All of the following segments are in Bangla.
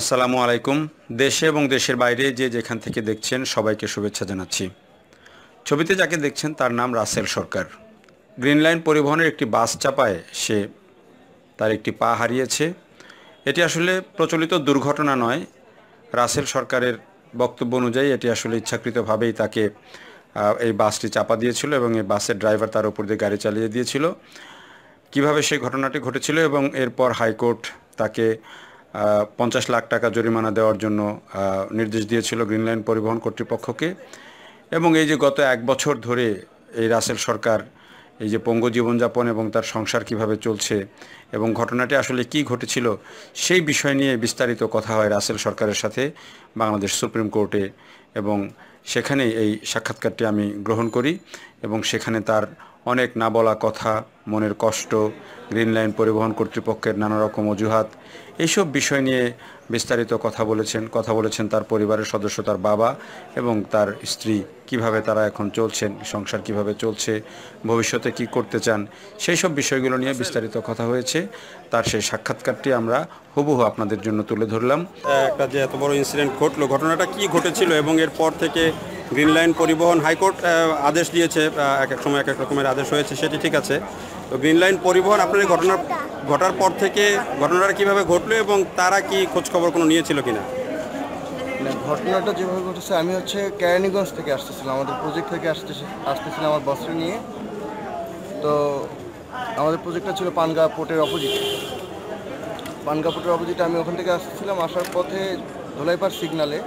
আসসালামু আলাইকুম। দেশে এবং দেশের বাইরে যে যেখান থেকে দেখছেন সবাইকে শুভেচ্ছা জানাচ্ছি। ছবিতে যাকে দেখছেন তার নাম রাসেল সরকার। গ্রিন লাইন পরিবহনের একটি বাস চাপায় সে তার একটি পা হারিয়েছে। এটি আসলে প্রচলিত দুর্ঘটনা নয়। রাসেল সরকারের বক্তব্য অনুযায়ী এটি আসলে ইচ্ছাকৃতভাবেই তাকে এই বাসটি চাপা দিয়েছিল এবং এই বাসের ড্রাইভার তার উপর দিয়ে গাড়ি চালিয়ে দিয়েছিল। কীভাবে সেই ঘটনাটি ঘটেছিল এবং এরপর হাইকোর্ট তাকে পঞ্চাশ লাখ টাকা জরিমানা দেওয়ার জন্য নির্দেশ দিয়েছিল গ্রিন লাইন পরিবহন কর্তৃপক্ষকে। এবং এই যে গত এক বছর ধরে এই রাসেল সরকার এই যে পঙ্গু জীবনযাপন এবং তার সংসার কীভাবে চলছে এবং ঘটনাটি আসলে কি ঘটেছিল, সেই বিষয় নিয়ে বিস্তারিত কথা হয় রাসেল সরকারের সাথে বাংলাদেশ সুপ্রিম কোর্টে। এবং সেখানে এই সাক্ষাৎকারটি আমি গ্রহণ করি এবং সেখানে তার অনেক না বলা কথা, মনের কষ্ট গ্রিন লাইন পরিবহন কর্তৃপক্ষের নানা রকম অজুহাত এইসব বিষয় নিয়ে বিস্তারিত কথা বলেছেন কথা বলেছেন তার পরিবারের সদস্য, তার বাবা এবং তার স্ত্রী। কীভাবে তারা এখন চলছেন, সংসার কীভাবে চলছে, ভবিষ্যতে কি করতে চান, সেই সব বিষয়গুলো নিয়ে বিস্তারিত কথা হয়েছে। তার সেই সাক্ষাৎকারটি আমরা হুবহু আপনাদের জন্য তুলে ধরলাম। একটা যে এত বড় ইনসিডেন্ট ঘটলো, ঘটনাটা কি ঘটেছিল এবং এরপর থেকে গ্রিন লাইন পরিবহন হাইকোর্ট আদেশ দিয়েছে এক এক সময় এক এক রকমের আদেশ হয়েছে, সেটি ঠিক আছে। তো গ্রিন লাইন পরিবহন আপনার এই ঘটনার, ঘটার পর থেকে ঘটনাটা কীভাবে ঘটলো এবং তারা কি খোঁজখবর কোনো নিয়েছিল কিনা? ঘটনাটা যেভাবে ঘটেছে, আমি হচ্ছে কেরানীগঞ্জ থেকে আসতেছিলাম, আমাদের প্রজেক্ট থেকে আসতে আসতেছিলাম আমার বস্ত্র নিয়ে। তো আমাদের প্রজেক্টটা ছিল পানগা পোর্টের অপোজিট পানগা পোর্টের অপোজিটে আমি ওখান থেকে আসতেছিলাম, আসার পথে ধোলাইপাড় সিগনালে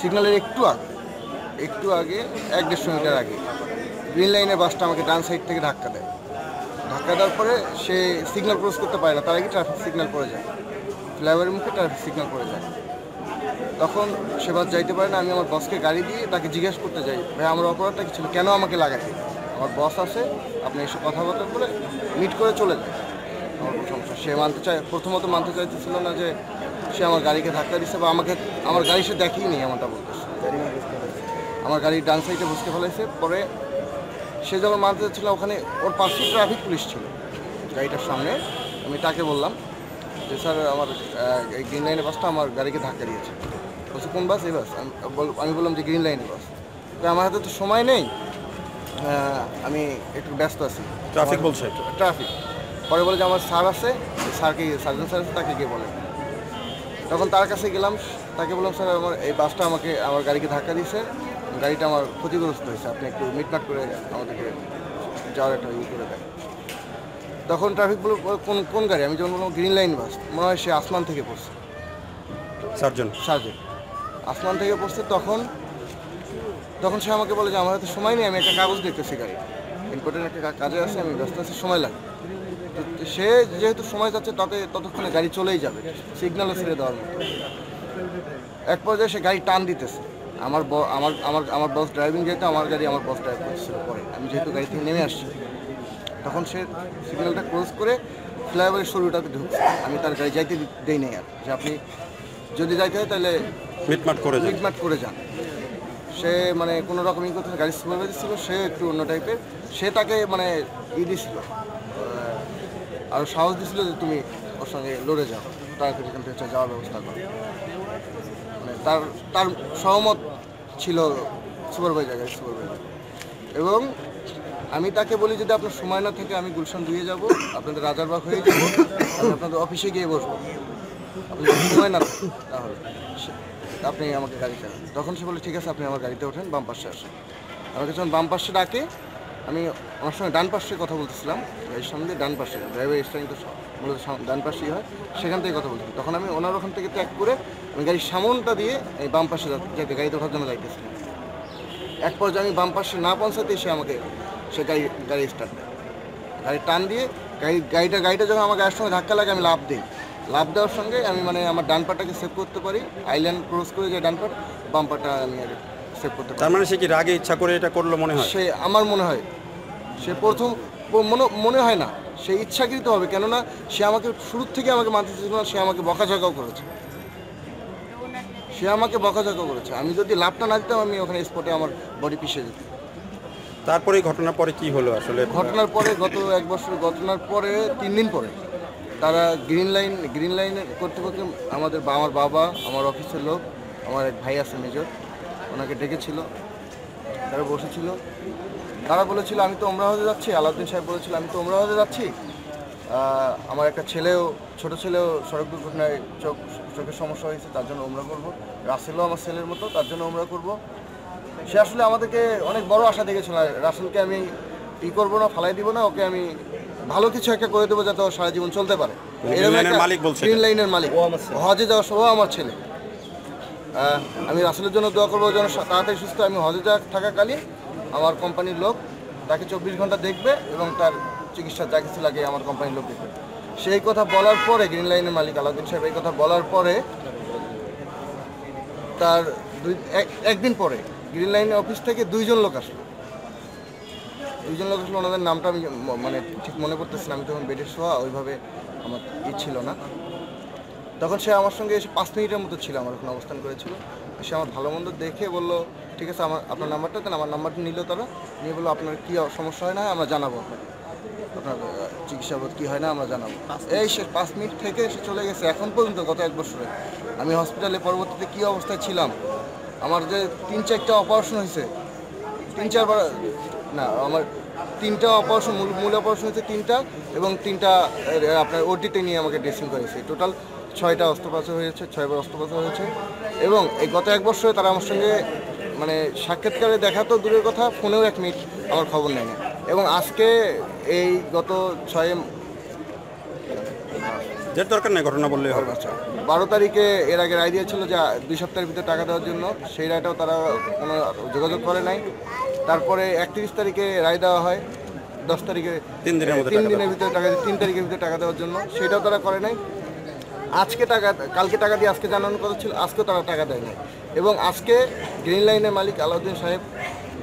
সিগনালের একটু আগে। একটু আগে, এক দেড়শো মিটার আগে। গ্রিন লাইনের বাসটা আমাকে ডান সাইড থেকে ধাক্কা দেয়। ধাক্কা দেওয়ার পরে সে সিগন্যাল ক্রস করতে পারে না, তার আগে ট্রাফিক সিগন্যাল পড়ে যায়। ফ্লাইওভারের মুখে ট্রাফিক সিগন্যাল পড়ে যায়। তখন সে বাস যাইতে পারে না, আমি আমার বসকে গাড়ি দিয়ে তাকে জিজ্ঞেস করতে যাই, ভাই, আমার অপরাধটা কি ছিল? কেন আমাকে লাগাতে? আমার বস আছে, আপনি এসে কথাবার্তা বলে মিট করে চলে যায়। আমার কোনো সমস্যা। সে মানতে চায়, প্রথমত মানতে চাইতেছিল না যে সে আমার গাড়িকে ধাক্কা দিচ্ছে বা আমাকে, আমার গাড়ি সে দেখেই নেই এমনটা বলতেছে। আমার গাড়ির ডান সাইডে বসতে ফেলাইছে। পরে সে যখন মানতে চাচ্ছিল ওখানে ওর পাশে ট্রাফিক পুলিশ ছিল গাড়িটার সামনে। আমি তাকে বললাম যে স্যার আমার এই গ্রিন লাইনের বাসটা আমার গাড়িকে ধাক্কা দিয়েছে। বলছে কোন বাস? এই বাস। আমি বল- আমি বললাম যে গ্রিন লাইনের বাস। তো আমার হাতে তো সময় নেই। আমি একটু ব্যস্ত আছি। ট্রাফিক বলছে। ট্রাফিক। পরে বলে যে আমার স্যার আছে। স্যারকে সার্জন স্যার আছে তাকে গিয়ে বলে। তখন তার কাছে গেলাম। তাকে বললাম স্যার আমার এই বাসটা আমাকে আমার গাড়িকে ধাক্কা দিয়েছে। গাড়িটা আমার ক্ষতিগ্রস্ত হয়েছে। আপনি একটু মিটমাট করে আমাদেরকে যাওয়ার একটা ইয়ে করে দেন। তখন ট্রাফিক বলল কোন কোন গাড়ি? আমি যখন বললাম গ্রিন লাইন বাস মনে হয় সে আসমান থেকে পড়ছে। সার্জন। সার্জেন্ট আসমান থেকে পড়ছে তখন তখন সে আমাকে বলে যে আমার হাতে সময় নেই আমি একটা কাগজ দেখতেছি গাড়ি। ইম্পর্টেন্ট একটা কাজে আছে আমি ব্যস্ত আছি সময় লাগে তো সে যেহেতু সময় যাচ্ছে তাতে ততক্ষণে গাড়ি চলেই যাবে। সিগন্যালও ছেড়ে দেওয়ার মতো। এক পর্যায়ে সে গাড়ি টান দিতেছে। আমার আমার আমার আমার বস ড্রাইভিং যেহেতু আমার গাড়ি আমার বস ড্রাইভ করছিল পরে। আমি যেহেতু গাড়ি থেকে নেমে আসছি তখন সে সিগন্যালটা ক্লোজ করে ফ্লাইওভারের শুরুটাতে ঢুকছে। আমি তার গাড়ি যাইতে দেই নাই আর। যে আপনি যদি যাইতে হয় তাহলে মিটমাট করে মিটমাট করে যান। সে মানে কোনো রকম ই করতে গাড়ি সুপারভাইজার ছিল সে একটু অন্য টাইপের সে তাকে মানে ই দিছিল আর সাহস দিছিল যে তুমি ওর সঙ্গে লড়ে যাও তাড়াতাড়ি এখান থেকে যাওয়ার ব্যবস্থা করো। তার তার সহমত ছিল সুপারভাইজার সুপারভাইজার এবং আমি তাকে বলি, যদি আপনার সময় না থেকে, আমি গুলশান দুয়ে যাব, আপনাদের রাজারবাগ হয়ে যাব, আমি আপনাদের অফিসে গিয়ে বসবো। আপনি সময় না তাহলে আপনি আমাকে গাড়ি চালান। তখন সে বলে, ঠিক আছে, আপনি আমার গাড়িতে ওঠেন, বাম পাশে আসেন। আমাকে যখন বাম পাশে ডাকে, আমি আমার সঙ্গে ডান পাশে কথা বলতেছিলাম গাড়ির সামনে ডান পাশে, ড্রাইভার স্টারিং তো সা- মূলত ডান পাশেই হয় সেখান থেকে কথা বলছি। তখন আমি ওনার ওখান থেকে ত্যাগ করে আমি গাড়ির সামনটা দিয়ে এই বাম পাশে যা- যাইতে গাড়িতে ওঠার জন্য যাইতেছিলাম এক পর্যায়ে আমি বাম পাশে না পৌঁছাতে সে আমাকে সে গাড়ি গাড়ি স্টার্ট দেয়। গাড়ি টান দিয়ে গাড়ি গাড়িটা গাড়িটা যখন আমার গাড়ির সঙ্গে ধাক্কা লাগে আমি লাভ দিই। লাভ দেওয়ার সঙ্গে আমি মানে আমার ডান পাটাকে সেভ করতে পারি আইল্যান্ড ক্রস করে যে ডান পাট বাম পাটা আমি আর সেভ করতে পারি। তার মানে সে কি রাগে ইচ্ছা করে এটা করল মনে হয়? সে আমার মনে হয়। সে প্রথম মনে মনে হয় না। সে ইচ্ছাকৃত হবে কেননা সে আমাকে শুরুর থেকে আমাকে মানতে চাইছিল না সে আমাকে বকাঝকাও করেছে। সে আমাকে বকাঝকা করেছে। আমি যদি লাভটা না দিতাম আমি ওখানে স্পটে আমার বডি পিছিয়ে যেত তারপরে ঘটনার পরে কি হলো আসলে? ঘটনার পরে গত এক বছর ঘটনার পরে তিন দিন পরে তারা গ্রিন লাইন গ্রিন লাইনের কর্তৃপক্ষ আমাদের আমার বাবা আমার অফিসের লোক আমার এক ভাই আছে মেজর ওনাকে ডেকেছিল তারা বসেছিল। তারা বলেছিল আমি তো ওমরা হতে যাচ্ছি। আলাউদ্দিন সাহেব বলেছিল আমি তো ওমরা হতে যাচ্ছি। আমার একটা ছেলেও ছোট ছেলেও সড়ক দুর্ঘটনায় চোখ চোখের সমস্যা হয়েছে তার জন্য ওমরা করব। রাসেলও আমার ছেলের মতো তার জন্য ওমরা করব। সে আসলে আমাদেরকে অনেক বড় আশা দেখেছিল আর রাসেলকে আমি ই করব না ফালাই দিব না ওকে আমি ভালো কিছু একটা করে দেবো যাতে ও সারা জীবন চলতে পারে। Green এরকম মালিক হজে যাওয়ার সময় আমার ছেলে। আমি রাসেলের জন্য দোয়া করব যেন তাড়াতাড়ি সুস্থ আমি হজে যা থাকাকালীন আমার কোম্পানির লোক, তাকে চব্বিশ ঘণ্টা দেখবে এবং তার চিকিৎসা যা কিছু লাগে আমার কোম্পানির লোক দেখবে সেই কথা বলার পরে গ্রিন লাইনের মালিক আলাউদ্দিন সাহেব, এই কথা বলার পরে তার দুই, এক- একদিন পরে গ্রিন লাইনের অফিস থেকে দুইজন লোক আসলো। দুইজন লোক আসলো, ওনাদের নামটা আমি মানে ঠিক মনে করতেছি আমি তখন বেডের শোয়া, ওইভাবে আমার ই ছিল না। তখন সে আমার সঙ্গে এসে পাঁচ মিনিটের মতো ছিল, আমার ওখানে অবস্থান করেছিল। সে আমার ভালো মন্দ দেখে বলল ঠিক আছে আমার আপনার নাম্বারটা দেন আমার নাম্বারটা নিল তারা নিয়ে বলল আপনার কী সমস্যা হয় না আমরা জানাব আপনাকে। আপনার চিকিৎসাবোধ কী হয় না আমরা জানাব। এই সে পাঁচ মিনিট থেকে সে চলে গেছে এখন পর্যন্ত গত এক বছরে। আমি হসপিটালে পরবর্তীতে কী অবস্থায় ছিলাম? আমার যে তিন চারটা অপারেশন হয়েছে তিন চারবার না আমার তিনটা অপারেশন মূল মূল অপারেশন হয়েছে তিনটা এবং তিনটা আপনার ওটিতে নিয়ে আমাকে ড্রেসিং করেছে। টোটাল ছয়টা অস্ত্রোপচার হয়েছে ছয়বার অস্ত্রোপচার হয়েছে। এবং এই গত এক বছরে তারা আমার সঙ্গে মানে সাক্ষাৎকারে দেখা তো দূরের কথা ফোনেও এক মিনিট আমার খবর নেয় না এবং আজকে এই গত ছয় যের দরকার নেই ঘটনা বললেই হবে। আচ্ছা বারো তারিখে এর আগে রায় দিয়েছিল যে দুই সপ্তাহের ভিতরে টাকা দেওয়ার জন্য। সেই রায়টাও তারা কোনো যোগাযোগ করে নাই। তারপরে একত্রিশ তারিখে রায় দেওয়া হয় দশ তারিখে তিন দিনের মধ্যে তিন দিনের ভিতরে টাকা তিন তারিখের ভিতরে টাকা দেওয়ার জন্য। সেটাও তারা করে নাই। আজকে টাকা, কালকে টাকা দিয়ে আজকে জানানোর কথা ছিল আজকেও তারা টাকা দেয়নি। এবং আজকে গ্রিন লাইনের মালিক আলাউদ্দিন সাহেব,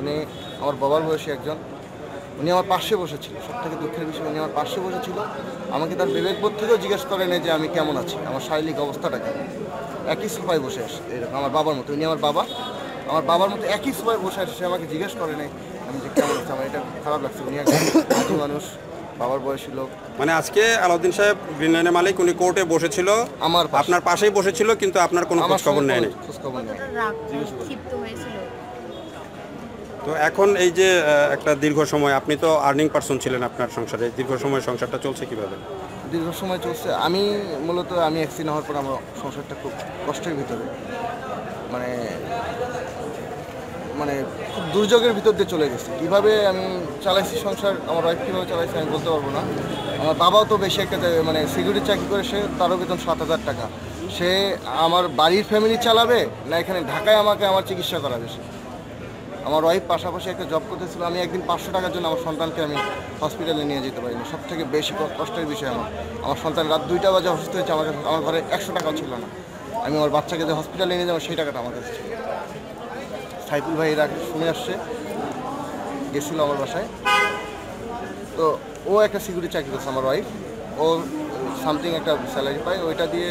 উনি আমার বাবার বয়সী একজন, উনি আমার পাশে বসেছিল সব থেকে দুঃখের বিষয়, উনি আমার পাশে বসেছিল। আমাকে তার বিবেকবোধ থেকেও জিজ্ঞেস করে নেই যে আমি কেমন আছি? আমার শারীরিক অবস্থাটা কেমন? একই সোফায় বসে আসে, এরকম আমার বাবার মতো, উনি আমার বাবা। আমার বাবার মতো একই সোফায় বসে আসে, সে আমাকে জিজ্ঞেস করে নেই, আমি যে কেমন আছি? আমার এটা খারাপ লাগছে। উনি একজন মানুষ বাবার বয়সী লোক। মানে আজকে আলাউদ্দিন সাহেব গ্রিন লাইনের মালিক উনি কোর্টে বসেছিল। আমার আপনার পাশেই বসেছিল কিন্তু আপনার কোনো খোঁজ খবর নেয়নি। তো এখন এই যে একটা দীর্ঘ সময় আপনি তো আর্নিং পার্সন ছিলেন আপনার সংসারে। দীর্ঘ সময় সংসারটা চলছে কীভাবে? দীর্ঘ সময় চলছে। আমি মূলত আমি অ্যাক্সিডেন্ট হওয়ার পর আমার সংসারটা খুব কষ্টের ভিতরে। মানে মানে খুব দুর্যোগের ভিতর দিয়ে চলে গেছে। কীভাবে আমি চালাইছি সংসার, আমার ওয়াইফ কীভাবে চালাইছি আমি বলতে পারব না। আমার বাবাও তো বেশি একটা মানে সিকিউরিটি চাকরি করে, সে তারও বেতন সাত হাজার টাকা। সে আমার বাড়ির ফ্যামিলি চালাবে, না এখানে ঢাকায় আমাকে আমার চিকিৎসা করাবে সে? আমার ওয়াইফ পাশাপাশি একটা জব করতেছিল, আমি একদিন পাঁচশো টাকার জন্য আমার সন্তানকে আমি হসপিটালে নিয়ে যেতে পারি পারিনি। সব থেকে বেশি কষ্টের বিষয় আমার। আমার সন্তান রাত দুইটা বাজে অসুস্থ হয়েছে, আমার আমার ঘরে একশো টাকাও ছিল না। আমি আমার বাচ্চাকে যে হসপিটালে নিয়ে যাব, সেই টাকাটা আমার কাছে ছিল। সাইফুল ভাই এর শুনে আসছে গেছিল আমার বাসায়। তো ও একটা সিকিউরিটি চাকরি করছে আমার ওয়াইফ ও সামথিং একটা স্যালারি পায় ওইটা দিয়ে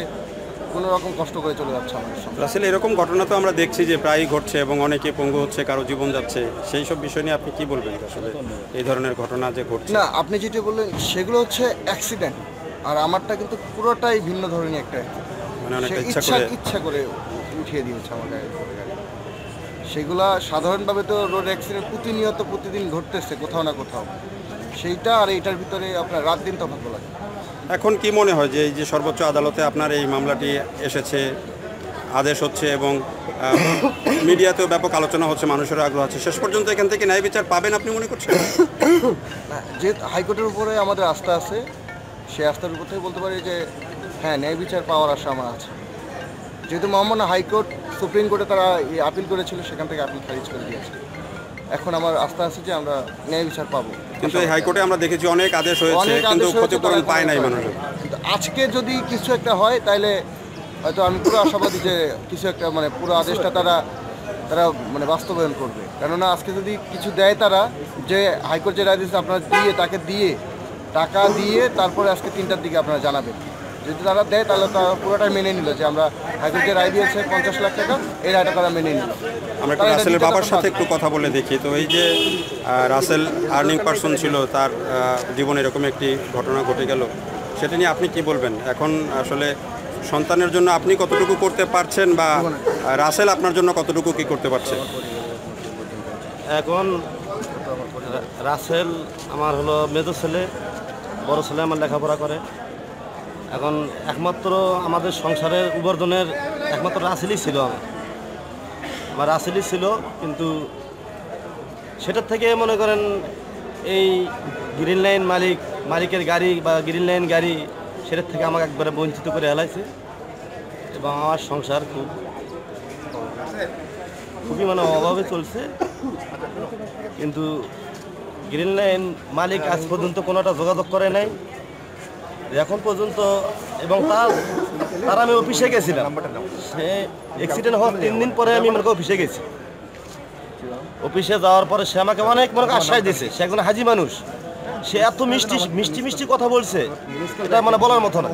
কোনো রকম কষ্ট করে চলে যাচ্ছে আমাদের সঙ্গে। আসলে এরকম ঘটনা তো আমরা দেখছি যে প্রায়ই ঘটছে এবং অনেকে পঙ্গু হচ্ছে কারও জীবন যাচ্ছে। সেই সব বিষয় নিয়ে আপনি কি বলবেন আসলে? এই ধরনের ঘটনা যে ঘটছে। না আপনি যেটা বললেন সেগুলো হচ্ছে অ্যাক্সিডেন্ট আর আমারটা কিন্তু পুরোটাই ভিন্ন ধরনের একটা। মানে অনেকটা ইচ্ছা ইচ্ছা করে ইচ্ছা করে উঠিয়ে দিয়েছে আমার গাড়ি। সেগুলা সাধারণভাবে তো রোড অ্যাক্সিডেন্ট প্রতিনিয়ত প্রতিদিন ঘটতেছে কোথাও না কোথাও। সেইটা আর এইটার ভিতরে আপনার রাত দিন তফাৎ লাগে। এখন কি মনে হয় যে এই যে সর্বোচ্চ আদালতে আপনার এই মামলাটি এসেছে আদেশ হচ্ছে এবং মিডিয়াতেও ব্যাপক আলোচনা হচ্ছে মানুষের আগ্রহ আছে। শেষ পর্যন্ত এখান থেকে ন্যায় বিচার পাবেন আপনি মনে করছেন? যে হাইকোর্টের উপরে আমাদের আস্থা আছে সেই আস্থার উপর থেকে বলতে পারি যে হ্যাঁ ন্যায় বিচার পাওয়ার আশা আমার আছে। যেহেতু মহামান্য হাইকোর্ট সুপ্রিম কোর্টে তারা আপিল করেছিল সেখান থেকে আপিল খারিজ করে দিয়েছে। এখন আমার আস্থা আছে যে আমরা ন্যায় বিচার পাবো। কিন্তু এই হাইকোর্টে আমরা দেখেছি অনেক আদেশ হয়েছে কিন্তু ক্ষতিপূরণ পায় নাই মানুষ কিন্তু আজকে যদি কিছু একটা হয় তাহলে হয়তো আমি পুরো আশাবাদী যে কিছু একটা মানে পুরো আদেশটা তারা তারা মানে বাস্তবায়ন করবে। কেননা আজকে যদি কিছু দেয় তারা যে হাইকোর্ট যে রায় দিয়েছে আপনারা দিয়ে তাকে দিয়ে টাকা দিয়ে তারপরে আজকে তিনটার দিকে আপনারা জানাবেন। যদি তারা দেয় তাহলে তারা পুরোটাই মেনে নিল যে আমরা হাইকোর্ট যে রায় দিয়েছে পঞ্চাশ লাখ টাকা এই রায়টা তারা মেনে নিল। আমরা একটু রাসেলের বাবার সাথে একটু কথা বলে দেখি। তো এই যে রাসেল আর্নিং পার্সন ছিল তার জীবনে এরকম একটি ঘটনা ঘটে গেল সেটা নিয়ে আপনি কি বলবেন? এখন আসলে সন্তানের জন্য আপনি কতটুকু করতে পারছেন বা রাসেল আপনার জন্য কতটুকু কি করতে পারছে? এখন রাসেল আমার হলো মেজো ছেলে বড় ছেলে আমার লেখাপড়া করে। এখন একমাত্র আমাদের সংসারের উপার্জনের একমাত্র রাসেলই ছিল আমার। রাসেলই ছিল, কিন্তু সেটার থেকে মনে করেন এই গ্রিন লাইন মালিক, মালিকের গাড়ি বা গ্রিন লাইন গাড়ি, সেটার থেকে আমাকে একবারে বঞ্চিত করে হেলাইছে এবং আমার সংসার খুব খুবই মানে অভাবে চলছে। কিন্তু গ্রিন লাইন মালিক আজ পর্যন্ত কোনোটা যোগাযোগ করে নাই। এখন পর্যন্ত এবং তার তার আমি অফিসে গেছিলাম। সে অ্যাক্সিডেন্ট হওয়ার তিন দিন পরে আমি মনে অফিসে গেছি। অফিসে যাওয়ার পরে সে আমাকে অনেক মনে আশ্বাস দিয়েছে সে একজন হাজি মানুষ। সে এত মিষ্টি মিষ্টি মিষ্টি কথা বলছে, এটা মানে বলার মতো না।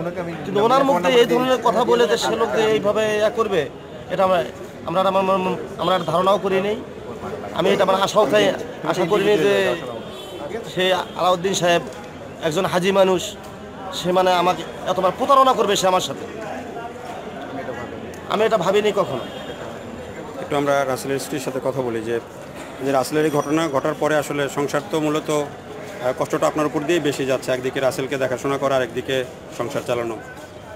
কিন্তু ওনার মধ্যে এই ধরনের কথা বলে যে সে লোককে এইভাবে ইয়া করবে, এটা আমরা আমরা আমার ধারণাও করি নেই। আমি এটা মানে আশাও চাই, আশা করিনি যে সে আলাউদ্দিন সাহেব একজন হাজি মানুষ সে মানে আমাকে এতবার প্রতারণা করবে সে আমার সাথে। আমি এটা ভাবিনি কখনো। একটু আমরা রাসেলের স্ত্রীর সাথে কথা বলি যে যে রাসেলের এই ঘটনা ঘটার পরে আসলে সংসার তো মূলত কষ্টটা আপনার উপর দিয়েই বেশি যাচ্ছে। একদিকে রাসেলকে দেখাশোনা করা আর একদিকে সংসার চালানো।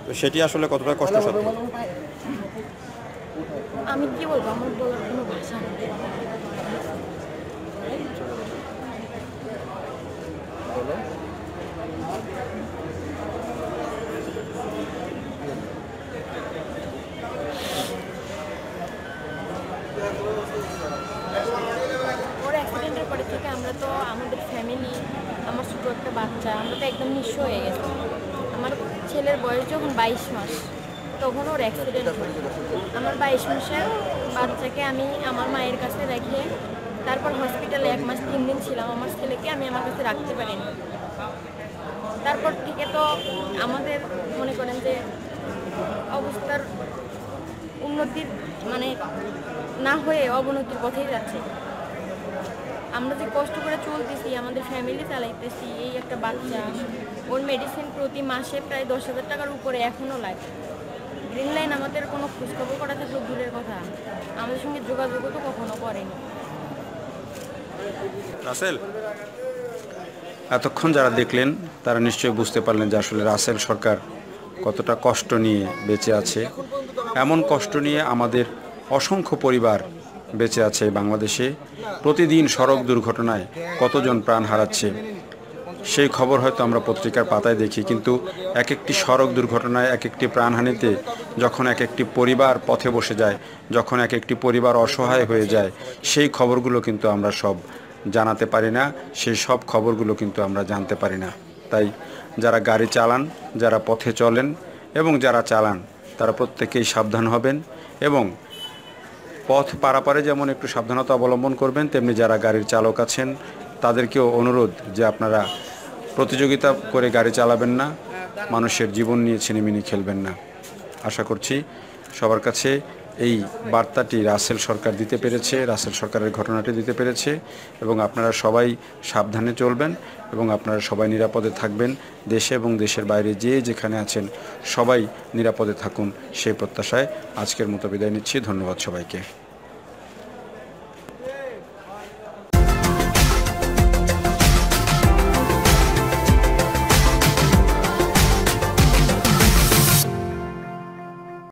তো সেটি আসলে কতটা কষ্টসাধ্য? আমি কি বলব? আমার বলার কোনো ভাষা ওর অ্যাক্সিডেন্টের পরে থেকে আমরা তো আমাদের ফ্যামিলি আমার ছোটো একটা বাচ্চা, আমরা তো একদম নিঃস্ব হয়ে গেছি। আমার ছেলের বয়স যখন বাইশ মাস, তখন ওর অ্যাক্সিডেন্ট আমার বাইশ মাসের বাচ্চাকে আমি আমার মায়ের কাছে রেখে তারপর হসপিটালে এক মাস তিন দিন ছিলাম। আমার ছেলেকে আমি আমার কাছে রাখতে পারিনি। তারপর থেকে তো আমাদের মনে করেন যে অবস্থার উন্নতির মানে না হয়ে অবনতির পথেই যাচ্ছে। আমরা যে কষ্ট করে চলতেছি, আমাদের ফ্যামিলি চালাইতেছি, এই একটা বাচ্চা, ওর মেডিসিন প্রতি মাসে প্রায় দশ হাজার টাকার উপরে এখনও লাগে। গ্রিন লাইন আমাদের কোনো খোঁজখবর করা থাকলেও দূরের কথা। আমাদের সঙ্গে যোগাযোগও তো কখনো করেনি। রাসেল? এতক্ষণ যারা দেখলেন, তারা নিশ্চয়ই বুঝতে পারলেন যে আসলে রাসেল সরকার কতটা কষ্ট নিয়ে বেঁচে আছে। এমন কষ্ট নিয়ে আমাদের অসংখ্য পরিবার বেঁচে আছে বাংলাদেশে। প্রতিদিন সড়ক দুর্ঘটনায় কতজন প্রাণ হারাচ্ছে, সেই খবর হয়তো আমরা পত্রিকার পাতায় দেখি, কিন্তু এক একটি সড়ক দুর্ঘটনায় এক একটি প্রাণহানিতে যখন এক একটি পরিবার পথে বসে যায়, যখন এক একটি পরিবার অসহায় হয়ে যায়, সেই খবরগুলো কিন্তু আমরা সব জানাতে পারি না, সেই সব খবরগুলো কিন্তু আমরা জানতে পারি না। তাই যারা গাড়ি চালান, যারা পথে চলেন এবং যারা চালান তারা প্রত্যেকেই সাবধান হবেন এবং পথ পারাপারে যেমন একটু সাবধানতা অবলম্বন করবেন, তেমনি যারা গাড়ির চালক আছেন, তাদেরকেও অনুরোধ যে আপনারা প্রতিযোগিতা করে গাড়ি চালাবেন না, মানুষের জীবন নিয়ে ছিনিমিনি খেলবেন না। আশা করছি সবার কাছে এই বার্তাটি রাসেল সরকার দিতে পেরেছে, রাসেল সরকারের ঘটনাটি দিতে পেরেছে এবং আপনারা সবাই সাবধানে চলবেন এবং আপনারা সবাই নিরাপদে থাকবেন। দেশে এবং দেশের বাইরে যে যেখানে আছেন সবাই নিরাপদে থাকুন সেই প্রত্যাশায় আজকের মতো বিদায় নিচ্ছি। ধন্যবাদ সবাইকে।